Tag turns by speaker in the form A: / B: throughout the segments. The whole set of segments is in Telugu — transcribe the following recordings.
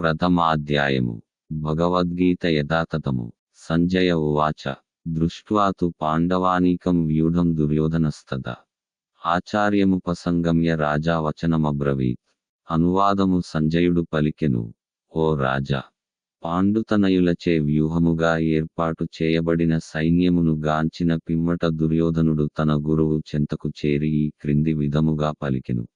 A: ప్రథమాధ్యాయము భగవద్గీత యథాతథము. సంజయ ఉవాచ. దృష్ట్వా తు పాండవానీకం వ్యూఢం ఆచార్యము ఆచార్యముపసంగమ్య రాజా వచనమబ్రవీత్. అనువాదము సంజయుడు పలికెను. ఓ రాజా! పాండుతనయులచే వ్యూహముగా ఏర్పాటు చేయబడిన సైన్యమును గాంచిన పిమ్మట దుర్యోధనుడు తన గురువు చెంతకు చేరి ఈ క్రింది విధముగా పలికెను.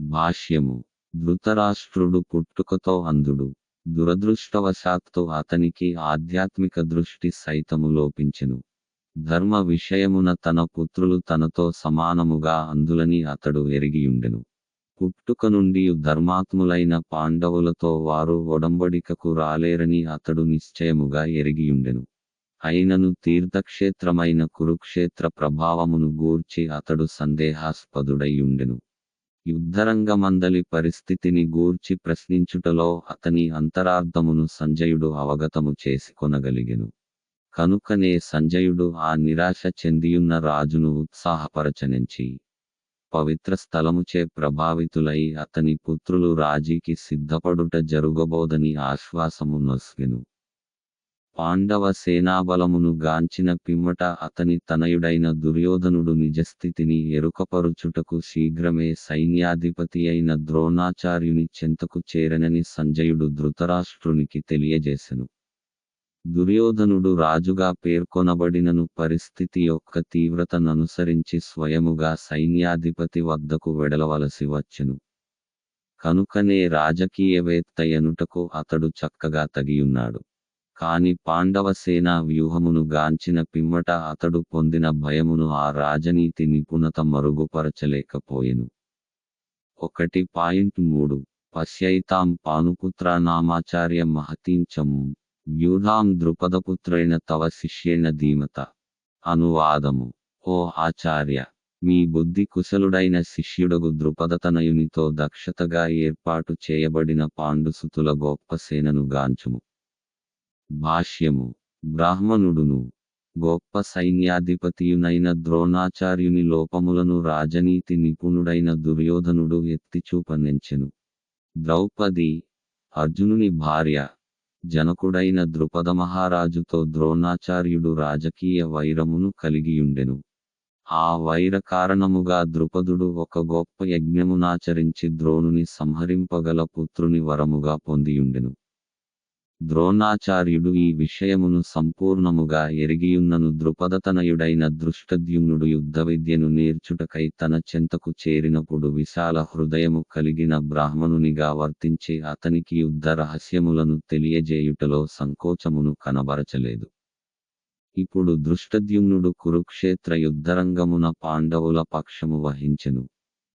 A: భాష్యము. ధృతరాష్ట్రుడు పుట్టుకతో అంధుడు. దురదృష్టవశాత్తు అతనికి ఆధ్యాత్మిక దృష్టి సైతము లోపించెను. ధర్మ విషయమున తన పుత్రులు తనతో సమానముగా అందులని అతడు ఎరిగియుండెను. పుట్టుక నుండి ధర్మాత్ములైన పాండవులతో వారు ఒడంబడికకు రాలేరని అతడు నిశ్చయముగా ఎరిగియుండెను. అయినను తీర్థక్షేత్రమైన కురుక్షేత్ర ప్రభావమును గూర్చి అతడు సందేహాస్పదుడైయుండెను యుద్ధరంగమందలి పరిస్థితిని గూర్చి ప్రశ్నించుటలో అతని అంతరార్థమును సంజయుడు అవగతము చేసుకొనగలిగెను కనుకనే సంజయుడు ఆ నిరాశ చెందియున్న రాజును ఉత్సాహపరచనించి పవిత్ర స్థలముచే ప్రభావితులై అతని పుత్రులు రాజీకి సిద్ధపడుట జరుగబోదని ఆశ్వాసము నొస్గెను. పాండవ సేనాబలమును గాంచిన పిమ్మట అతని తనయుడైన దుర్యోధనుడు నిజస్థితిని ఎరుకపరుచుటకు శీఘ్రమే సైన్యాధిపతి అయిన ద్రోణాచార్యుని చెంతకు చేరనని సంజయుడు ధృతరాష్ట్రునికి తెలియజేశెను దుర్యోధనుడు రాజుగా పేర్కొనబడినను పరిస్థితి యొక్క తీవ్రతననుసరించి స్వయముగా సైన్యాధిపతి వద్దకు వెడలవలసి వచ్చెను. కనుకనే రాజకీయవేత్త ఎనుటకు అతడు చక్కగా తగియున్నాడు. కాని పాండవ సేనా వ్యూహమును గాంచిన పిమ్మట అతడు పొందిన భయమును ఆ రాజనీతి నిపుణత మరుగుపరచలేకపోయెను. ఒకటి పాయింట్ మూడు. పశ్యైతాం పానుపుత్రానామాచార్య మహతీంచము వ్యూఢాం ద్రుపదపుత్రైన తవ శిష్యేణ ధీమత. అనువాదము. ఓ ఆచార్య! మీ బుద్ధి కుశలుడైన శిష్యుడగు ద్రుపదతనయునితో దక్షతగా ఏర్పాటు చేయబడిన పాండుసుతుల గొప్ప సేనను గాంచుము. భాష్యము బ్రాహ్మణుడును గొప్ప సైన్యాధిపతియునైన ద్రోణాచార్యుని లోపములను రాజనీతి నిపుణుడైన దుర్యోధనుడు ఎత్తిచూపనెంచెను. ద్రౌపది అర్జునుని భార్య జనకుడైన ద్రుపద మహారాజుతో ద్రోణాచార్యుడు రాజకీయ వైరమును కలిగియుండెను. ఆ వైర కారణముగా ద్రుపదుడు ఒక గొప్ప యజ్ఞమునాచరించి ద్రోణుని సంహరింపగల పుత్రుని వరముగా పొందియుండెను. ద్రోణాచార్యుడు ఈ విషయమును సంపూర్ణముగా ఎరిగియున్నను దృపదతనయుడైన దృష్టద్యుమ్నుడు యుద్ధ విద్యను నేర్చుటకై తన చెంతకు చేరినప్పుడు విశాల హృదయము కలిగిన బ్రాహ్మణునిగా వర్తించి అతనికి యుద్ధ రహస్యములను తెలియజేయుటలో సంకోచమును కనబరచలేదు. ఇప్పుడు దృష్టద్యుమ్నుడు కురుక్షేత్ర యుద్ధరంగమున పాండవుల పక్షము వహించెను.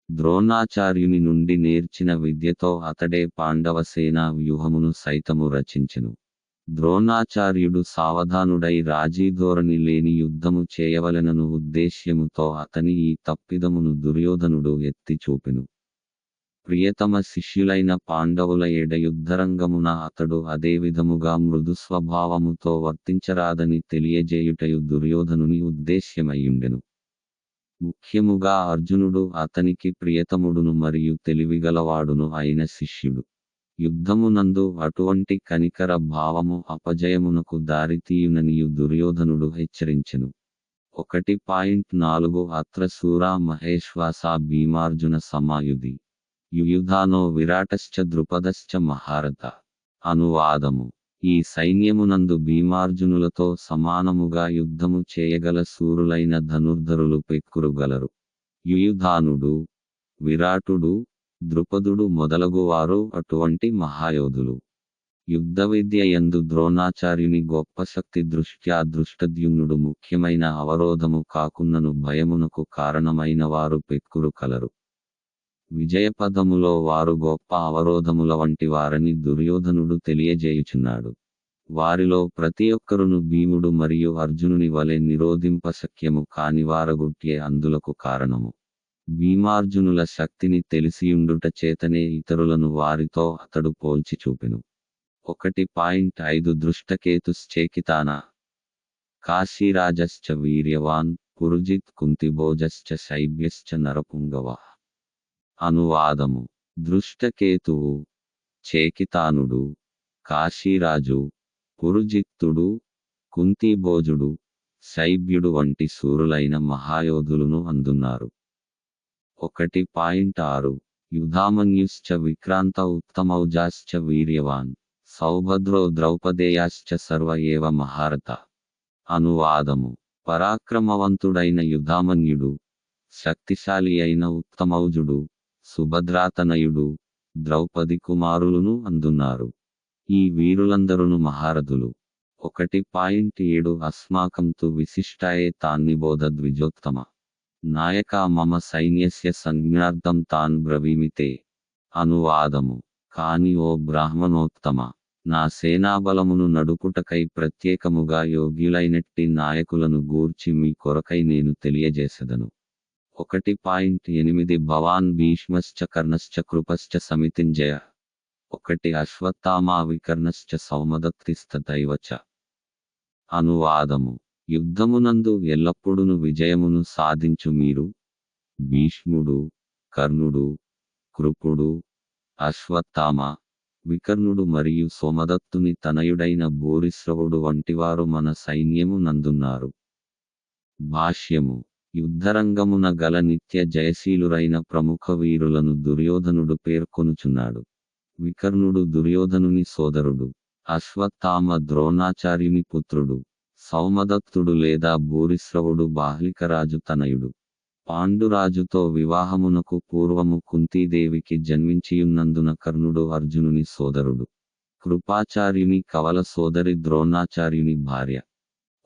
A: ద్రోణాచార్యుని నుండి నేర్చిన విద్యతో అతడే పాండవ సేనా వ్యూహమును సైతము రచించెను. ద్రోణాచార్యుడు సావధానుడై రాజీధోరణి లేని యుద్ధము చేయవలెనను ఉద్దేశ్యముతో అతని ఈ తప్పిదమును దుర్యోధనుడు ఎత్తి చూపెను ప్రియతమ శిష్యులైన పాండవుల ఎడ యుద్ధరంగమున అతడు అదే విధముగా మృదు స్వభావముతో వర్తించరాదని తెలియజేయుటయు దుర్యోధనుని ఉద్దేశ్యమయ్యుండెను. ముఖ్యముగా అర్జునుడు అతనికి ప్రియతముడును మరియు తెలివిగలవాడును అయిన శిష్యుడు. యుద్ధమునందు అటువంటి కనికర భావము అపజయమునకు దారితీయుననియు దుర్యోధనుడు హెచ్చరించెను. ఒకటి పాయింట్ నాలుగు అత్ర సూరా మహేశ్వాస భీమార్జున సమాయుధి. యుయుధానో విరాటశ్చ ద్రుపదశ్చ మహారథ. అనువాదము. ఈ సైన్యమునందు భీమార్జునులతో సమానముగా యుద్ధము చేయగల సూరులైన ధనుర్ధరులు పెక్కురుగలరు. యుయుధానుడు విరాటుడు ద్రుపదుడు మొదలగువారు అటువంటి మహాయోధులు. యుద్ధ విద్య ఎందు ద్రోణాచార్యుని గొప్ప శక్తి దృష్ట్యా దృష్టద్యుమ్నుడు ముఖ్యమైన అవరోధము కాకున్నను భయమునకు కారణమైన వారు పెక్కురు కలరు విజయపదములో వారు గొప్ప అవరోధముల వంటి వారని దుర్యోధనుడు తెలియజేయుచున్నాడు. వారిలో ప్రతి ఒక్కరును భీముడు మరియు అర్జునుని వలె నిరోధింపశక్యము కానివారగుట్యే అందులకు కారణము. భీమార్జునుల శక్తిని తెలిసియుండుట చేతనే ఇతరులను వారితో అతడు పోల్చి చూపెను. ఒకటి పాయింట్ ఐదు దృష్టకేతుశ్చేకితాన కాశీరాజశ్చ వీర్యవాన్ పురుజిత్ కుంతిభోజశ్చ శైబ్యశ్చ నరపుంగవా. అనువాదము. దృష్టకేతువు చేకితానుడు కాశీరాజు పురుజిత్తుడు కుంతీభోజుడు శైబ్యుడు వంటి సూరులైన మహాయోధులను అందున్నారు. ఒకటి పాయింట్ ఆరు. యుధామన్యుశ్చ విక్రాంత ఉత్తమౌజాశ్చ వీర్యవాన్ సౌభద్రో ద్రౌపదేయాశ్చ సర్వ ఏవ మహారథ. అనువాదము. పరాక్రమవంతుడైన యుధామన్యుడు శక్తిశాలి అయిన ఉత్తమౌజుడు సుభద్రాతనయుడు ద్రౌపది కుమారులను అందున్నారు. ఈ వీరులందరును మహారథులు. ఒకటి పాయింట్ ఏడు అస్మాకంతు విశిష్టాయే తాన్నిబోధ ద్విజోత్తమ. నాయక మమ సైన్యస్య సంజ్ఞార్థం తాన్ బ్రవీమితే. అనువాదము. కాని ఓ బ్రాహ్మణోత్తమ. నా సేనాబలమును నడుపుటకై ప్రత్యేకముగా యోగ్యులైనట్టి నాయకులను గూర్చి మీ కొరకై నేను తెలియజేసెదను. ఒకటి పాయింట్ ఎనిమిది భవాన్ భీష్మశ్చ కర్ణశ్చ కృపశ్చ సమితింజయ. ఒకటి అశ్వత్థామా వికర్ణశ్చ సౌమదత్తిస్తైవచ అనువాదము. యుద్ధమునందు ఎల్లప్పుడును విజయమును సాధించు మీరు. భీష్ముడు కర్ణుడు కృపుడు అశ్వత్థామ వికర్ణుడు మరియు సోమదత్తుని తనయుడైన భూరిశ్రవుడు వంటివారు మన సైన్యము నందున్నారు. భాష్యము. యుద్ధరంగమున గల నిత్య జయశీలురైన ప్రముఖ వీరులను దుర్యోధనుడు పేర్కొనుచున్నాడు. వికర్ణుడు దుర్యోధనుని సోదరుడు. అశ్వత్థామ ద్రోణాచార్యుని పుత్రుడు. సౌమదత్తుడు లేదా భూరిశ్రవుడు బాహ్లికరాజు తనయుడు. పాండురాజుతో వివాహమునకు పూర్వము కుంతీదేవికి జన్మించియున్నందున కర్ణుడు అర్జునుని సోదరుడు. కృపాచార్యుని కవల సోదరి ద్రోణాచార్యుని భార్య.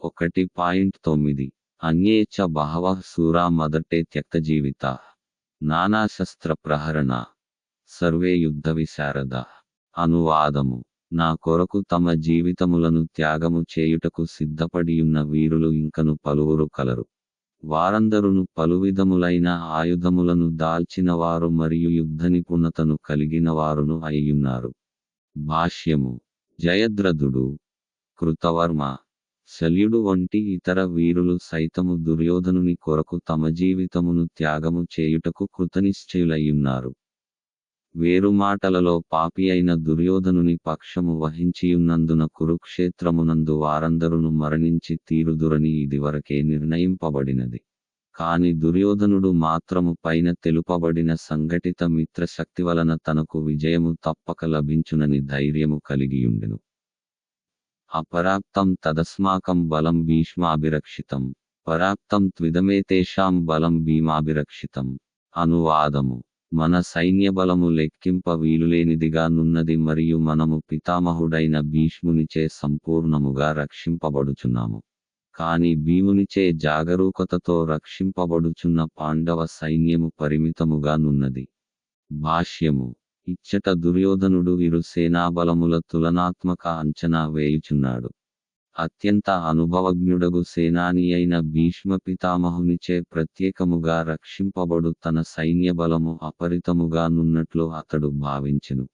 A: ఒకటి పాయింట్ తొమ్మిది. అన్యే చ బహవ సూరా మొదటే నానా నానాశస్త్ర ప్రహరణ. సర్వే యుద్ధ విశారద. అనువాదము. నా కొరకు తమ జీవితములను త్యాగము చేయుటకు సిద్ధపడియున్న వీరులు ఇంకను పలువురు కలరు. వారందరును పలువిధములైన ఆయుధములను దాల్చినవారు మరియు యుద్ధ నిపుణతను కలిగిన వారును అయ్యున్నారు. భాష్యము. జయద్రథుడు కృతవర్మ. శల్యుడు వంటి ఇతర వీరులు సైతము దుర్యోధనుని కొరకు తమ జీవితమును త్యాగము చేయుటకు కృతనిశ్చయులయ్యున్నారు. వేరు మాటలలో పాపి అయిన దుర్యోధనుని పక్షము వహించియున్నందున కురుక్షేత్రమునందు వారందరును మరణించి తీరుదురని ఇదివరకే నిర్ణయింపబడినది. కాని దుర్యోధనుడు మాత్రము పైన తెలుపబడిన సంఘటిత మిత్రశక్తి వలన తనకు విజయము తప్పక లభించునని ధైర్యము కలిగియుండెను. అపరాప్తం తదస్మాకం బలం భీష్మాభిరక్షితం. పరాప్తం త్విదమేతేషాం బలం భీమాభిరక్షితం. అనువాదము. మన సైన్య బలము లెక్కింప వీలులేనిదిగా నున్నది మరియు మనము పితామహుడైన భీష్మునిచే సంపూర్ణముగా రక్షింపబడుచున్నాము. కాని భీమునిచే జాగరూకతతో రక్షింపబడుచున్న పాండవ సైన్యము పరిమితముగా నున్నది. భాష్యము. ఇచ్చట దుర్యోధనుడు ఇరు సేనాబలముల తులనాత్మక అంచనా వేయుచున్నాడు. అత్యంత అనుభవజ్ఞుడగు సేనాని అయిన భీష్మ పితామహునిచే ప్రత్యేకముగా రక్షింపబడు తన సైన్య బలము అపరితముగా నున్నట్లు అతడు భావించెను.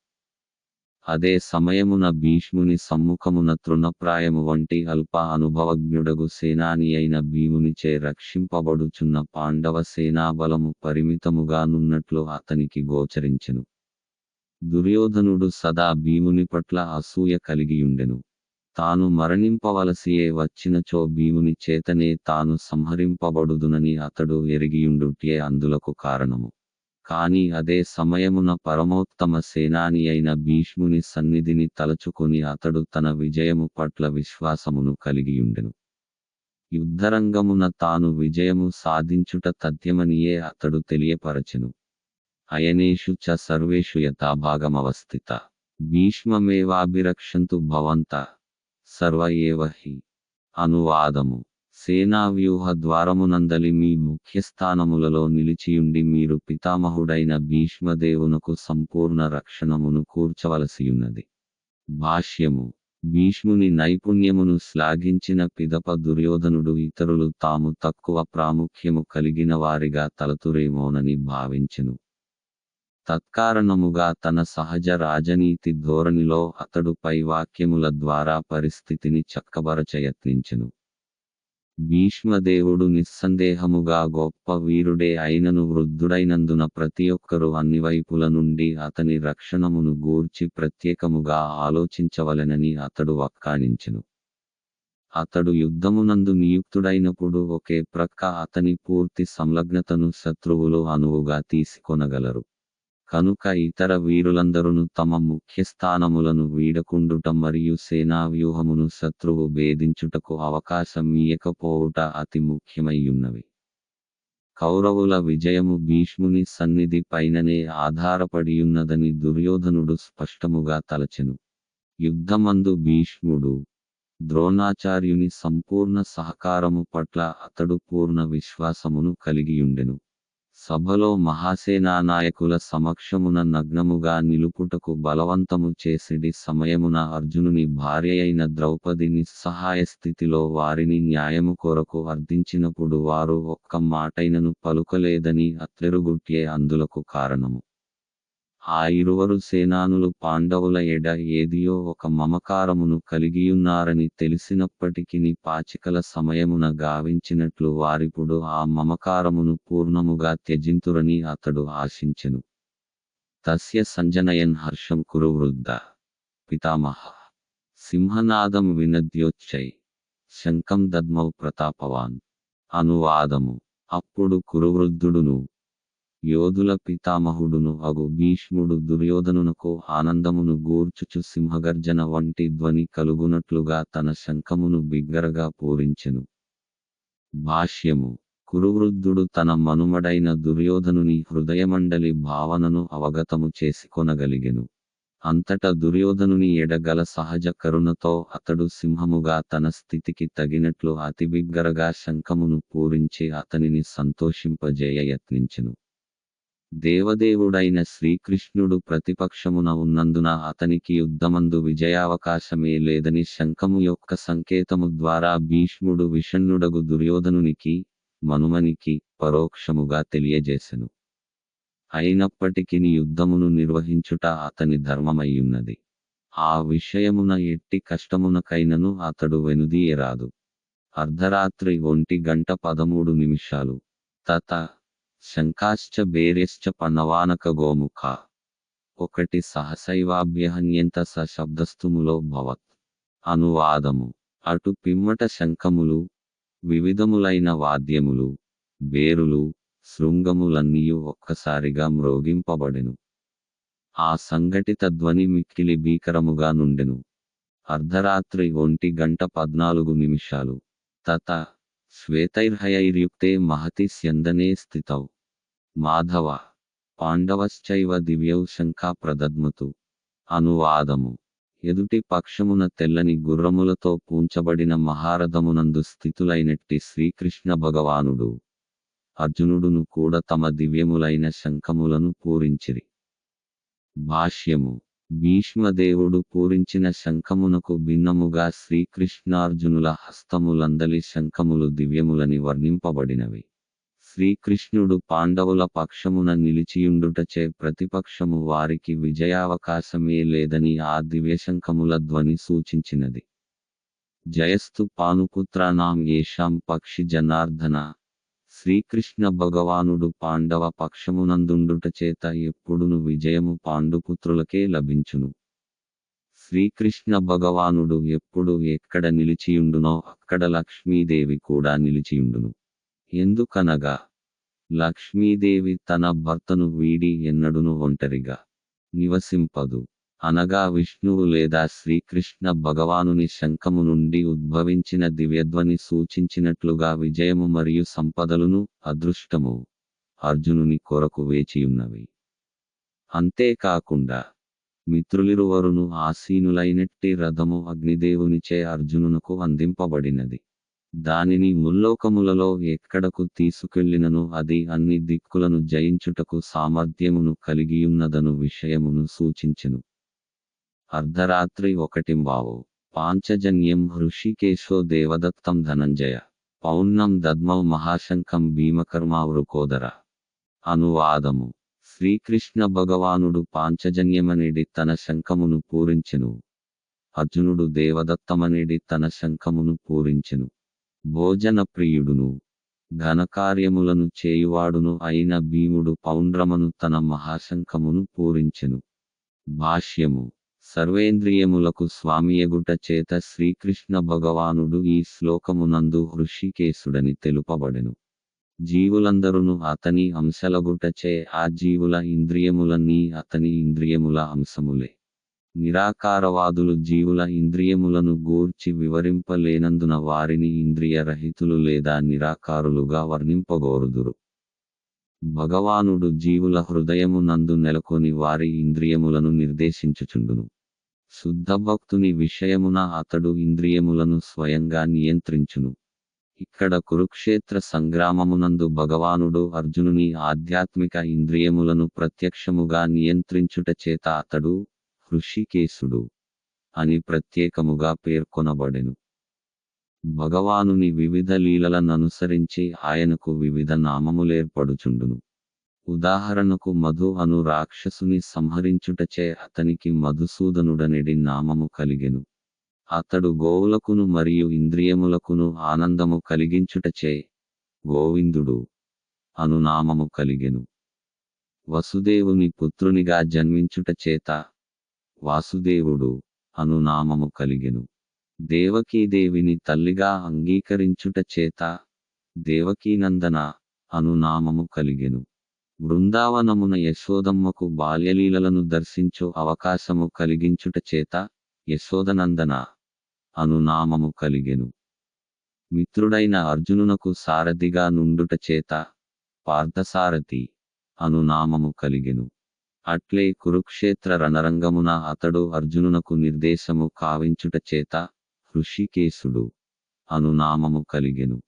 A: అదే సమయమున భీష్ముని సమ్ముఖమున తృణప్రాయము వంటి అల్ప అనుభవజ్ఞుడగు సేనాని అయిన భీమునిచే రక్షింపబడుచున్న పాండవ సేనాబలము పరిమితముగా నున్నట్లు అతనికి గోచరించెను. దుర్యోధనుడు సదా భీముని పట్ల అసూయ కలిగియుండెను. తాను మరణింపవలసియే వచ్చినచో భీముని చేతనే తాను సంహరింపబడుదునని అతడు ఎరిగియుండుటే అందులకు కారణము. కాని అదే సమయమున పరమోత్తమ సేనాని అయిన భీష్ముని సన్నిధిని తలచుకొని అతడు తన విజయము పట్ల విశ్వాసమును కలిగియుండెను. యుద్ధరంగమున తాను విజయము సాధించుట తథ్యమనియే అతడు తెలియపరచెను. అయనేషు చ సర్వేషు యథాభాగమవస్థిత భీష్మమేవాభిరక్షంతు భవంత. సర్వ ఏవ హి. అనువాదము. సేనా వ్యూహ ద్వారమునందలి మీ ముఖ్యస్థానములలో నిలిచియుండి మీరు పితామహుడైన భీష్మదేవునకు సంపూర్ణ రక్షణమును కూర్చవలసియున్నది. భాష్యము. భీష్ముని నైపుణ్యమును శ్లాఘించిన పిదప దుర్యోధనుడు ఇతరులు తాము తక్కువ ప్రాముఖ్యము కలిగిన వారిగా తలతురేమోనని భావించెను. తత్కారణముగా తన సహజ రాజనీతి ధోరణిలో అతడు పై వాక్యముల ద్వారా పరిస్థితిని చక్కబరచయత్నించెను భీష్మదేవుడు నిస్సందేహముగా గొప్ప వీరుడే అయినను వృద్ధుడైనందున ప్రతి ఒక్కరూ అన్ని వైపుల నుండి అతని రక్షణమును గూర్చి ప్రత్యేకముగా ఆలోచించవలెనని అతడు వక్కాణించెను. అతడు యుద్ధమునందు నియుక్తుడైనప్పుడు ఒకే ప్రక్క అతని పూర్తి సంలగ్నతను శత్రువులు అనువుగా తీసుకొనగలరు. కనుక ఇతర వీరులందరును తమ ముఖ్య స్థానములను వీడకుండుట మరియు సేనా వ్యూహమును శత్రువు భేదించుటకు అవకాశం ఇయ్యకపోవుట అతి ముఖ్యమయ్యున్నవి. కౌరవుల విజయము భీష్ముని సన్నిధి పైననే ఆధారపడియున్నదని దుర్యోధనుడు స్పష్టముగా తలచెను. యుద్ధమందు భీష్ముడు ద్రోణాచార్యుని సంపూర్ణ సహకారము పట్ల అతడు పూర్ణ విశ్వాసమును కలిగియుండెను. సభలో మహాసేనా నాయకుల సమక్షమున నగ్నముగా నిలుపుటకు బలవంతము చేసిడి సమయమున అర్జునుని భార్యయైన ద్రౌపది నిస్సహాయ స్థితిలో వారిని న్యాయము కొరకు అర్థించినప్పుడు వారు ఒక్క మాటైనను పలుకలేదని అత్రెరుగుట్యే అందులకు కారణము. ఆ ఇరువరు సేనానులు పాండవుల ఎడ ఏదియో ఒక మమకారమును కలిగియున్నారని తెలిసినప్పటికిని పాచికల సమయమున గావించినట్లు వారిప్పుడు ఆ మమకారమును పూర్ణముగా త్యజింతురని అతడు ఆశించెను. తస్య సంజనయన్ హర్షం కురు వృద్ధ. పితామహ. సింహనాదం వినద్యోచ్చై శంఖం దద్మౌ ప్రతాపవాన్. అనువాదము. అప్పుడు కురువృద్ధుడును యోధుల పితామహుడును అగు భీష్ముడు దుర్యోధనునకు ఆనందమును గూర్చుచు సింహగర్జన వంటి ధ్వని కలుగునట్లుగా తన శంఖమును బిగ్గరగా పూరించెను. భాష్యము. కురువృద్ధుడు తన మనుమడైన దుర్యోధనుని హృదయమండలి భావనను అవగతము చేసుకొనగలిగెను. అంతట దుర్యోధనుని ఎడగల సహజ కరుణతో అతడు సింహముగా తన స్థితికి తగినట్లు అతి బిగ్గరగా శంఖమును పూరించి అతనిని సంతోషింపజేయ యత్నించెను దేవదేవుడైన శ్రీకృష్ణుడు ప్రతిపక్షమున ఉన్నందున అతనికి యుద్ధమందు విజయావకాశమే లేదని శంఖము యొక్క సంకేతము ద్వారా భీష్ముడు విషణ్ణుడగు దుర్యోధనునికి మనుమనికి పరోక్షముగా తెలియజేసెను. అయినప్పటికీ యుద్ధమును నిర్వహించుట అతని ధర్మమయ్యున్నది. ఆ విషయమున ఎట్టి కష్టమునకైనను అతడు వెనుదీయరాదు. అర్ధరాత్రి ఒంటి గంట పదమూడు నిమిషాలు. తత శంకాశ్చ బేరేశ్చ పన్నవానక గోముఖ. ఒకటి స సశబ్దస్తుములో భవత్. అనువాదము. అటు పిమ్మట శంఖములు వివిధములైన వాద్యములు బేరులు శృంగములన్నీయు ఒక్కసారిగా మ్రోగింపబడెను. ఆ సంఘటిత ధ్వని మిక్కిలి భీకరముగా నుండెను. అర్ధరాత్రి ఒంటి గంట పద్నాలుగు నిమిషాలు. తత శ్వేతైర్హయైర్యుక్తే మహతి స్యందనే స్థితౌ. మాధవ. పాండవశ్చైవ దివ్యౌ శంఖా ప్రదద్మతు. అనువాదము. ఎదుటి పక్షమున తెల్లని గుర్రములతో పూంచబడిన మహారథమునందు స్థితులైనట్టి శ్రీకృష్ణ భగవానుడు. అర్జునుడును కూడా తమ దివ్యములైన శంఖములను పూరించిరి. భాష్యము. భీష్మదేవుడు పూరించిన శంఖమునకు భిన్నముగా శ్రీకృష్ణార్జునుల హస్తములందలి శంఖములు దివ్యములని వర్ణింపబడినవి. శ్రీకృష్ణుడు పాండవుల పక్షమున నిలిచియుండుటచే ప్రతిపక్షము వారికి విజయావకాశమే లేదని ఆ దివ్యశంఖముల ధ్వని సూచించినది. జయస్తు పానుపుత్రానాం ఏషాం పక్షి జనార్దన శ్రీకృష్ణ భగవానుడు పాండవ పక్షమునందుండుట చేత ఎప్పుడును విజయము పాండుపుత్రులకే లభించును. శ్రీకృష్ణ భగవానుడు ఎప్పుడు ఎక్కడ నిలిచియుండునో అక్కడ లక్ష్మీదేవి కూడా నిలిచియుండును. ఎందుకనగా లక్ష్మీదేవి తన భర్తను వీడి ఎన్నడును ఒంటరిగా నివసింపదు. అనగా విష్ణువు లేదా శ్రీకృష్ణ భగవానుని శంఖము నుండి ఉద్భవించిన దివ్యధ్వని సూచించినట్లుగా విజయము మరియు సంపదలను అదృష్టము అర్జునుని కొరకు వేచియున్నవి. అంతేకాకుండా మిత్రులిరువరును ఆసీనులైనట్టి రథము అగ్నిదేవునిచే అర్జునునకు అందింపబడినది. దానిని ముల్లోకములలో ఎక్కడకు తీసుకెళ్ళినను అది అన్ని దిక్కులను జయించుటకు సామర్థ్యమును కలిగియున్నదను విషయమును సూచించెను. అర్ధరాత్రి ఒకటింబావు పాంచజన్యం హృషికేశో దేవదత్తం ధనంజయ. పౌర్ణం దద్మౌ మహాశంఖం భీమకర్మావృకోదర అనువాదము. శ్రీకృష్ణ భగవానుడు పాంచజన్యమనేడి తన శంఖమును పూరించెను. అర్జునుడు దేవదత్తమనేడి తన శంఖమును పూరించెను. భోజన ప్రియుడును. ఘనకార్యములను చేయువాడును అయిన భీముడు పౌండ్రమను తన మహాశంఖమును పూరించెను. భాష్యము. సర్వేంద్రియములకు స్వామియగుట చేత శ్రీకృష్ణ భగవానుడు ఈ శ్లోకమునందు హృషికేశుడని తెలుపబడెను. జీవులందరును అతని అంశలగుటచే ఆ జీవుల ఇంద్రియములన్నీ అతని ఇంద్రియముల అంశములే. నిరాకారవాదులు జీవుల ఇంద్రియములను గూర్చి వివరింపలేనందున వారిని ఇంద్రియ రహితులు లేదా నిరాకారులుగా వర్ణింపగోరుదురు. భగవానుడు జీవుల హృదయము నందు నెలకొని వారి ఇంద్రియములను నిర్దేశించుచుండును. శుద్ధభక్తుని విషయమున అతడు ఇంద్రియములను స్వయంగా నియంత్రించును. ఇక్కడ కురుక్షేత్ర సంగ్రామమునందు భగవానుడు అర్జునుని ఆధ్యాత్మిక ఇంద్రియములను ప్రత్యక్షముగా నియంత్రించుట చేత అతడు హృషికేశుడు అని ప్రత్యేకముగా పేర్కొనబడెను. భగవానుని వివిధ లీలలననుసరించి ఆయనకు వివిధ నామములేర్పడుచుండును. ఉదాహరణకు మధు అను రాక్షసుని సంహరించుటచే అతనికి మధుసూదనుడనిడి నామము కలిగెను. అతడు గోవులకును మరియు ఇంద్రియములకును ఆనందము కలిగించుటచే గోవిందుడు అను నామము కలిగెను. వసుదేవుని పుత్రునిగా జన్మించుట చేత వాసుదేవుడు అను నామము కలిగెను. దేవకీదేవిని తల్లిగా అంగీకరించుట చేత దేవకీనందన అను నామము కలిగెను. బృందావనమున యశోదమ్మకు బాల్యలీలలను దర్శించు అవకాశము కలిగించుట చేత యశోదనందన అను నామము కలిగెను. మిత్రుడైన అర్జునునకు సారథిగా నుండుట చేత పార్థసారథి అను నామము కలిగెను. అట్లే కురుక్షేత్ర రణరంగమున అతడు అర్జునునకు నిర్దేశము కావించుట చేత హృషికేశుడు అను నామము కలిగెను.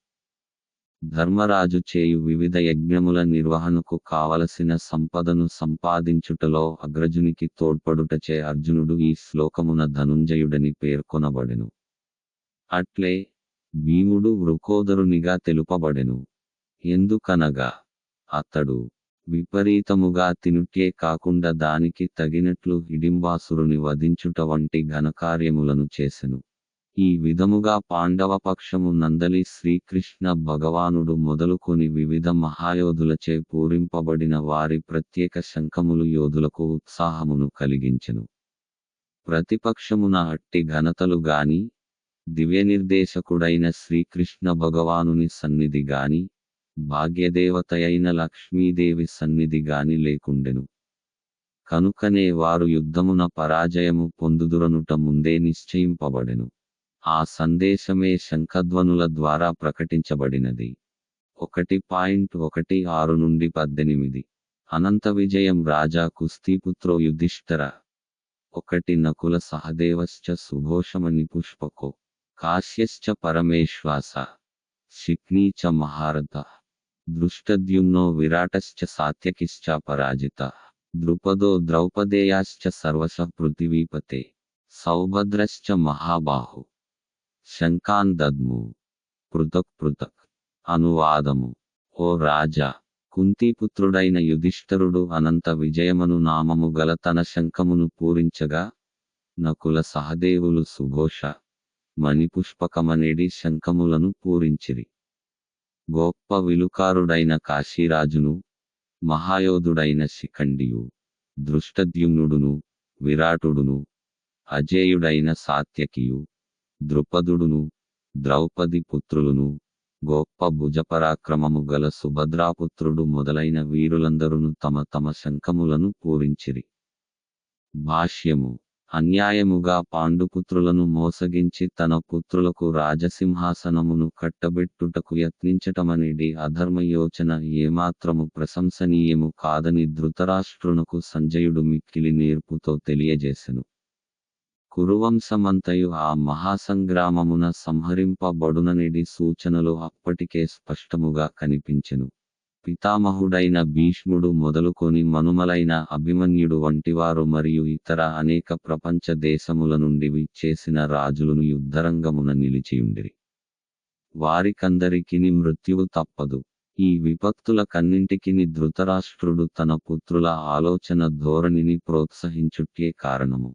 A: ధర్మరాజు చేయు వివిధ యజ్ఞముల నిర్వహణకు కావలసిన సంపదను సంపాదించుటలో అగ్రజునికి తోడ్పడుటచే అర్జునుడు ఈ శ్లోకమున ధనుంజయుడని పేర్కొనబడెను. అట్లే భీముడు వృకోదరునిగా తెలుపబడెను. ఎందుకనగా అతడు విపరీతముగా తినుట్యే కాకుండా దానికి తగినట్లు హిడింబాసురుని వధించుట వంటి ఘనకార్యములను చేసెను. ఈ విధముగా పాండవ పక్షము నందలి శ్రీకృష్ణ భగవానుడు మొదలుకొని వివిధ మహాయోధులచే పూరింపబడిన వారి ప్రత్యేక శంఖములు యోధులకు ఉత్సాహమును కలిగించెను. ప్రతిపక్షమున అట్టి ఘనతలు గాని దివ్యనిర్దేశకుడైన శ్రీకృష్ణ భగవానుని సన్నిధి గాని భాగ్యదేవతయైన లక్ష్మీదేవి సన్నిధి గాని లేకుండెను. కనుకనే వారు యుద్ధమున పరాజయము పొందుదురనుట ముందే నిశ్చయింపబడెను. ఆ సందేశమే శంఖధ్వనుల ద్వారా ప్రకటించబడినది. ఒకటి పాయింట్ ఒకటి ఆరు నుండి పద్దెనిమిది. అనంత విజయం రాజా కుస్తీపుత్రో యుధిష్ఠర. ఒకటి నకుల సహదేవశ్చ సుఘోషమని పుష్పకో. కాశ్యశ్చ పరమేశ్వాస. శిక్నీ చ మహారథ. దృష్టద్యుమ్నో విరాటశ్చ సాత్యకిశ్చ పరాజిత. ద్రుపదో ద్రౌపదేయాశ్చ సర్వశ పృథివీపతే. సౌభద్రశ్చ మహాబాహు. శంకాన్ దద్ము పృథక్ పృథక్ అనువాదము. ఓ రాజా కుంతీపుత్రుడైన యుధిష్ఠరుడు అనంత విజయమను నామము గల తన శంఖమును పూరించగా నకుల సహదేవులు సుఘోష మణిపుష్పకమనేడి శంఖములను పూరించిరి. గొప్ప విలుకారుడైన కాశీరాజును మహాయోధుడైన శిఖండియు దృష్టద్యుమ్నుడును విరాటుడును అజేయుడైన సాత్యకియు ద్రుపదుడును ద్రౌపది పుత్రులును గొప్ప భుజపరాక్రమము గల సుభద్రాపుత్రుడు మొదలైన వీరులందరును తమ తమ శంఖములను పూరించిరి. భాష్యము అన్యాయముగా పాండుపుత్రులను మోసగించి తన పుత్రులకు రాజసింహాసనమును కట్టబెట్టుటకు యత్నించటమనేది అధర్మయోచన ఏమాత్రము ప్రశంసనీయము కాదని ధృతరాష్ట్రునకు సంజయుడు మిక్కిలి నేర్పుతో తెలియజేసెను. కురువంశమంతయు ఆ మహాసంగ్రామమున సంహరింపబడుననిడి సూచనలు అప్పటికే స్పష్టముగా కనిపించెను. పితామహుడైన భీష్ముడు మొదలుకొని మనుమలైన అభిమన్యుడు వంటివారు మరియు ఇతర అనేక ప్రపంచ దేశముల నుండి విచ్చేసిన రాజులను యుద్ధరంగమున నిలిచియుండిరి. వారికందరికిని మృత్యువు తప్పదు. ఈ విపత్తుల కన్నింటికిని ధృతరాష్ట్రుడు తన పుత్రుల ఆలోచన ధోరణిని ప్రోత్సహించుట్టే కారణము.